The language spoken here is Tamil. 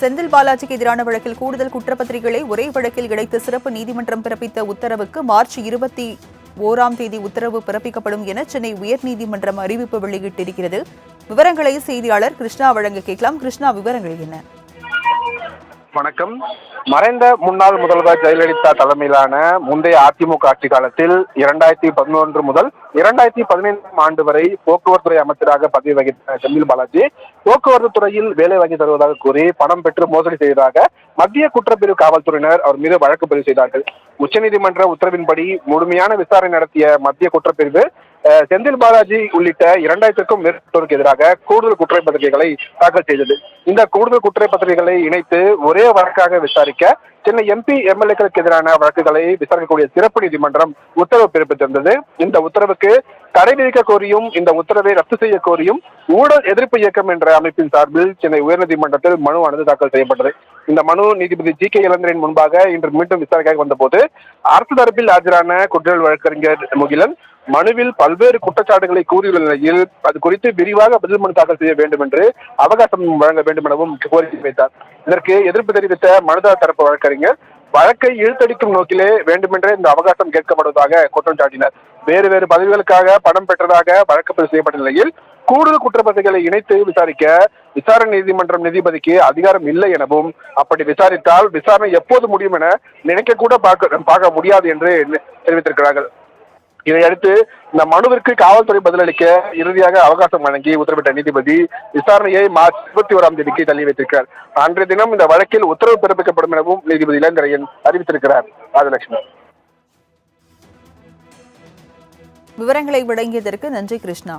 செந்தில் பாலாஜிக்கு எதிரான வழக்கில் கூடுதல் குற்றப்பத்திரிகைகளை ஒரே வழக்கில் இணைத்து சிறப்பு நீதிமன்றம் பிறப்பித்த உத்தரவுக்கு மார்ச் இருபத்தி ஓராம் தேதி உத்தரவு பிறப்பிக்கப்படும் என சென்னை உயர்நீதிமன்றம் அறிவிப்பு வெளியிட்டிருக்கிறது. விவரங்களை செய்தியாளர் கிருஷ்ணா வழங்க கேட்கலாம். கிருஷ்ணா விவரங்கள் என்ன? வணக்கம். மறைந்த முன்னாள் முதல்வர் ஜெயலலிதா தலைமையிலான முந்தைய அதிமுக ஆட்சி காலத்தில் இரண்டாயிரத்தி பதினொன்று முதல் இரண்டாயிரத்தி பதினைந்தாம் ஆண்டு வரை போக்குவரத்து துறை அமைச்சராக பதவி வகித்த செந்தில் பாலாஜி போக்குவரத்து துறையில் வேலை வாங்கி தருவதாக கூறி பணம் பெற்று மோசடி செய்ததாக மத்திய குற்றப்பிரிவு காவல்துறையினர் அவர் மீது வழக்கு பதிவு செய்தார்கள். உச்சநீதிமன்ற உத்தரவின்படி முழுமையான விசாரணை நடத்திய மத்திய குற்றப்பிரிவு செந்தில் பாலாஜி உள்ளிட்ட இரண்டாயிரத்திற்கும் மேற்பட்டோருக்கு எதிராக கூடுதல் குற்றப்பத்திரிகைகளை தாக்கல் செய்தது. இந்த கூடுதல் குற்றப்பத்திரிகைகளை இணைத்து ஒரே வழக்காக விசாரிக்க சென்னை எம்பி எம்எல்ஏக்களுக்கு எதிரான வழக்குகளை விசாரிக்கக்கூடிய சிறப்பு நீதிமன்றம் உத்தரவு பிறப்பித்திருந்தது. இந்த உத்தரவுக்கு தடை விதிக்க கோரியும் இந்த உத்தரவை ரத்து செய்ய கோரியும் ஊழல் எதிர்ப்பு இயக்கம் என்ற அமைப்பின் சார்பில் சென்னை உயர்நீதிமன்றத்தில் மனுவானது தாக்கல் செய்யப்பட்டது. இந்த மனு நீதிபதி ஜி கே இளந்திரன் முன்பாக இன்று மீண்டும் விசாரணைக்காக வந்தபோது அரசு தரப்பில் ஆஜரான குற்றவியல் வழக்கறிஞர் முகிலன் மனுவில் பல்வேறு குற்றச்சாட்டுகளை கூறியுள்ள நிலையில் அது குறித்து விரிவாக பதில் மனு தாக்கல் செய்ய வேண்டும் என்று அவகாசம் வழங்க வேண்டும் எனவும் கோரிக்கை வைத்தார். இதற்கு எதிர்ப்பு தெரிவித்த மனுதாரர் தரப்பு வழக்கறிஞர் வழக்கை இழுத்தடிக்கும் நோக்கிலே வேண்டுமென்றே இந்த அவகாசம் கேட்கப்படுவதாக குற்றம் சாட்டினார். வேறு வேறு பதவிகளுக்காக பணம் பெற்றதாக வழக்கு பதிவு செய்யப்பட்ட நிலையில் கூடுதல் குற்றப்பத்திரிகைகளை இணைத்து விசாரிக்க விசாரணை நீதிமன்றம் நீதிபதிக்கு அதிகாரம் இல்லை எனவும் அப்படி விசாரித்தால் விசாரணை எப்போது முடியும் என நினைக்க கூட பார்க்க பார்க்க முடியாது என்று தெரிவித்திருக்கிறார்கள். இதையடுத்து இந்த மனுவிற்கு காவல்துறை பதிலளிக்க இறுதியாக அவகாசம் வழங்கி உத்தரவிட்ட நீதிபதி விசாரணையை மார்ச் இருபத்தி ஓராம் தேதிக்கு தள்ளி வைத்திருக்கிறார். அன்றைய தினம் இந்த வழக்கில் உத்தரவு பிறப்பிக்கப்படும் எனவும் நீதிபதி இளந்திரையன் அறிவித்திருக்கிறார். ராஜலட்சுமி விவரங்களை வழங்கியதற்கு நன்றி கிருஷ்ணா.